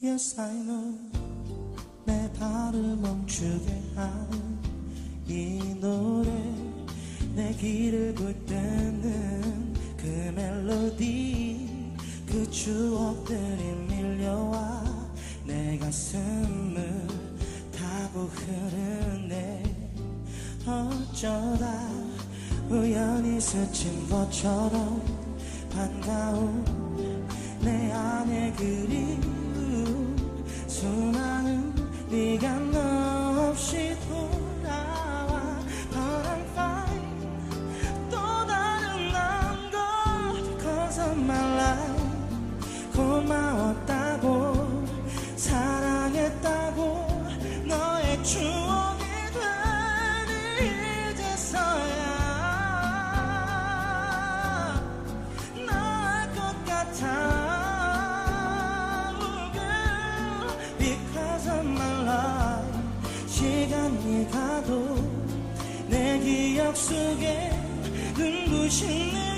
Yes I know 내 발을 멈추게 하는 이 노래 내 귀를 붙드는 그 멜로디 그 추억들이 밀려와 내 가슴을 타고 흐르네. 어쩌다 우연히 스친 것처럼 반가운 내 안에 그 고마웠다고 사랑했다고 너의 추억이 되니 이제서야. 나을 것 같아. Oh, girl, Because of my life 시간이 가도 내 기억 속에 눈부신 내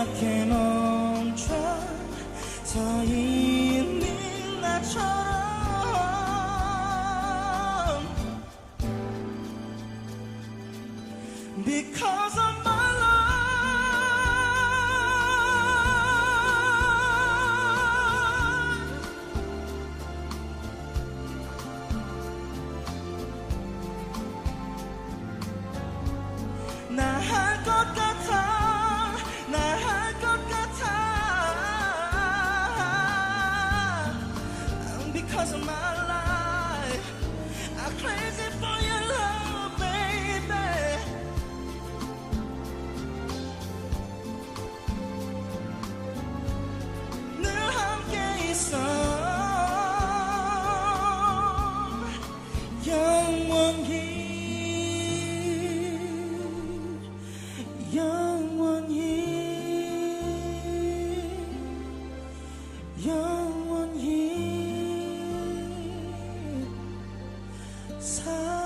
이렇게 멈춰 서 있는 나처럼 Because of my life 나 Because of my life I'm crazy for your love baby 늘 함께 있어 영원히 영원히 영원히 사